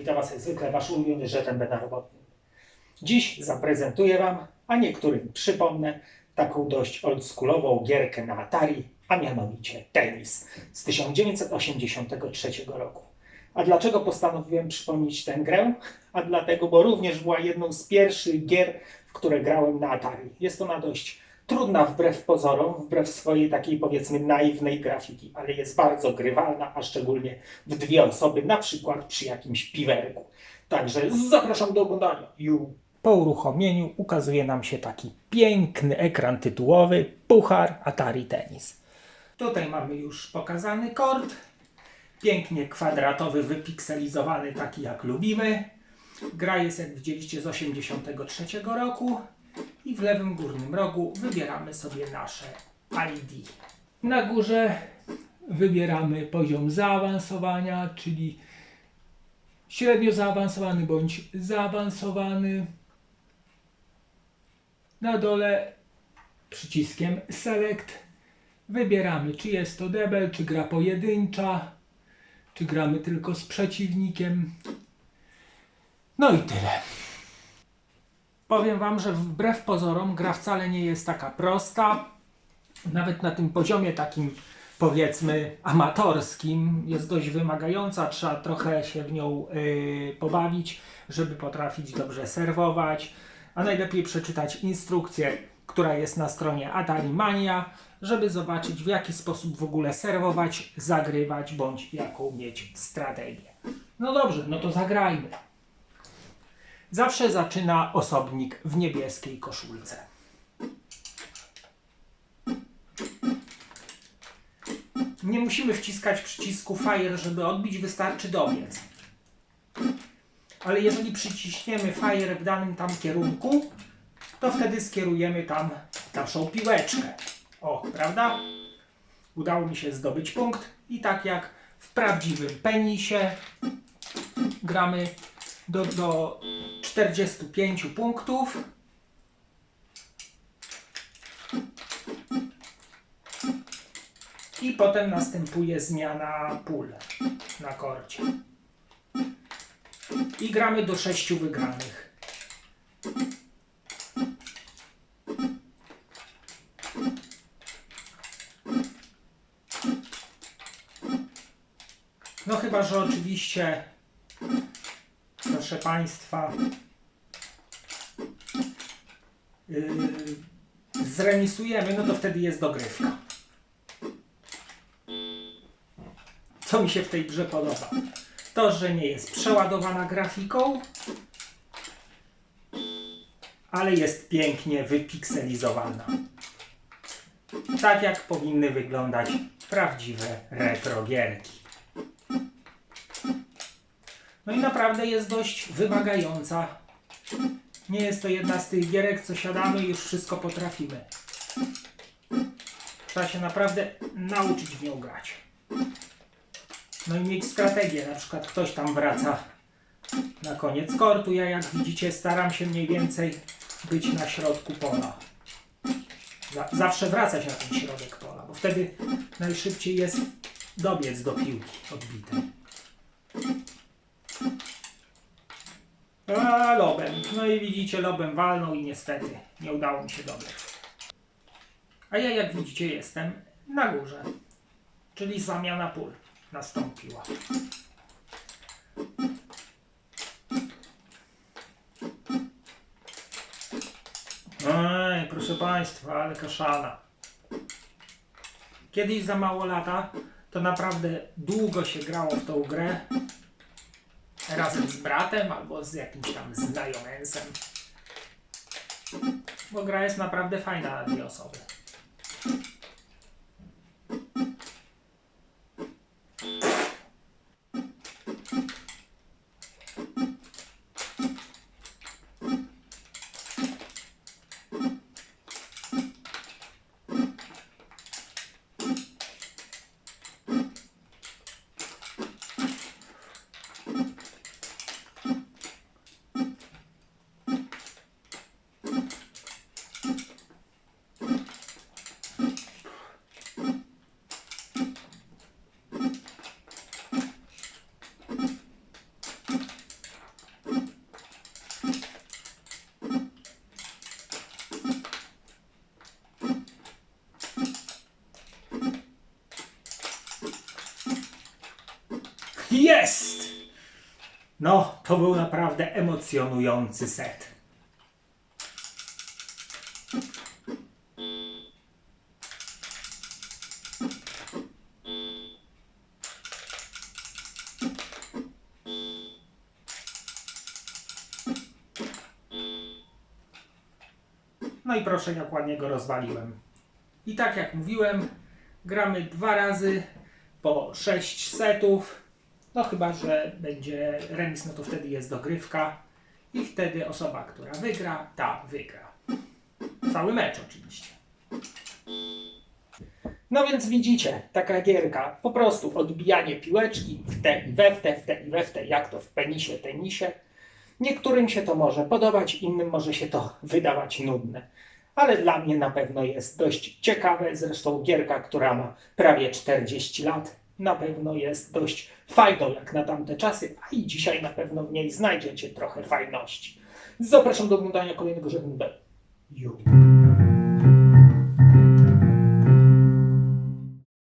Witam Was jak zwykle, Wasz ulubiony żetem na robotnym. Dziś zaprezentuję Wam, a niektórym przypomnę, taką dość oldschoolową gierkę na Atari, a mianowicie tenis z 1983 roku. A dlaczego postanowiłem przypomnieć tę grę? A dlatego, bo również była jedną z pierwszych gier, w które grałem na Atari. Jest ona dość trudna wbrew pozorom, wbrew swojej takiej powiedzmy naiwnej grafiki, ale jest bardzo grywalna, a szczególnie w dwie osoby, na przykład przy jakimś piwerku. Także zapraszam do oglądania. Ju. Po uruchomieniu ukazuje nam się taki piękny ekran tytułowy Puchar Atari Tennis. Tutaj mamy już pokazany kord. Pięknie kwadratowy, wypikselizowany, taki jak lubimy. Gra jest, jak widzieliście, z 83 roku. I w lewym górnym rogu wybieramy sobie nasze ID. Na górze wybieramy poziom zaawansowania, czyli średnio zaawansowany bądź zaawansowany. Na dole przyciskiem Select wybieramy, czy jest to debel, czy gra pojedyncza, czy gramy tylko z przeciwnikiem. No i tyle. Powiem Wam, że wbrew pozorom gra wcale nie jest taka prosta. Nawet na tym poziomie takim powiedzmy amatorskim jest dość wymagająca. Trzeba trochę się w nią yy, pobawić, żeby potrafić dobrze serwować. A najlepiej przeczytać instrukcję, która jest na stronie Atari Mania, żeby zobaczyć w jaki sposób w ogóle serwować, zagrywać bądź jaką mieć strategię. No dobrze, no to zagrajmy. Zawsze zaczyna osobnik w niebieskiej koszulce. Nie musimy wciskać przycisku Fire, żeby odbić, wystarczy dobiec. Ale jeżeli przyciśniemy Fire w danym tam kierunku, to wtedy skierujemy tam naszą piłeczkę. O, prawda? Udało mi się zdobyć punkt i tak jak w prawdziwym penisie gramy do, do 45 punktów. I potem następuje zmiana pól na korcie. I gramy do 6 wygranych. No chyba, że oczywiście proszę Państwa, yy, zremisujemy, no to wtedy jest dogrywka. Co mi się w tej grze podoba? To, że nie jest przeładowana grafiką, ale jest pięknie wypikselizowana. Tak jak powinny wyglądać prawdziwe retro gierki. No i naprawdę jest dość wymagająca. Nie jest to jedna z tych gierek, co siadamy i już wszystko potrafimy. Trzeba się naprawdę nauczyć w nią grać. No i mieć strategię. Na przykład ktoś tam wraca na koniec kortu. Ja jak widzicie staram się mniej więcej być na środku pola. Za- Zawsze wracać na ten środek pola, bo wtedy najszybciej jest dobiec do piłki odbitej. A, lobem. No i widzicie, lobem walnął i niestety nie udało mi się dobrać. A ja, jak widzicie, jestem na górze. Czyli zamiana pól nastąpiła. Ej, proszę Państwa, ale kaszana. Kiedyś za mało lata, to naprawdę długo się grało w tą grę razem z bratem albo z jakimś tam znajomensem. Bo gra jest naprawdę fajna na dwie osoby. Jest! No, to był naprawdę emocjonujący set. No i proszę, jak ładnie go rozwaliłem. I tak jak mówiłem, gramy dwa razy po 6 setów. No chyba, że będzie remis, no to wtedy jest dogrywka. I wtedy osoba, która wygra, ta wygra. Cały mecz oczywiście. No więc widzicie, taka gierka, po prostu odbijanie piłeczki w te i we w te, w te i we w te, jak to w penisie, tenisie. Niektórym się to może podobać, innym może się to wydawać nudne. Ale dla mnie na pewno jest dość ciekawe. Zresztą gierka, która ma prawie 40 lat, na pewno jest dość fajną jak na tamte czasy, a i dzisiaj na pewno w niej znajdziecie trochę fajności. Zapraszam do oglądania kolejnego żegnuda. Ju.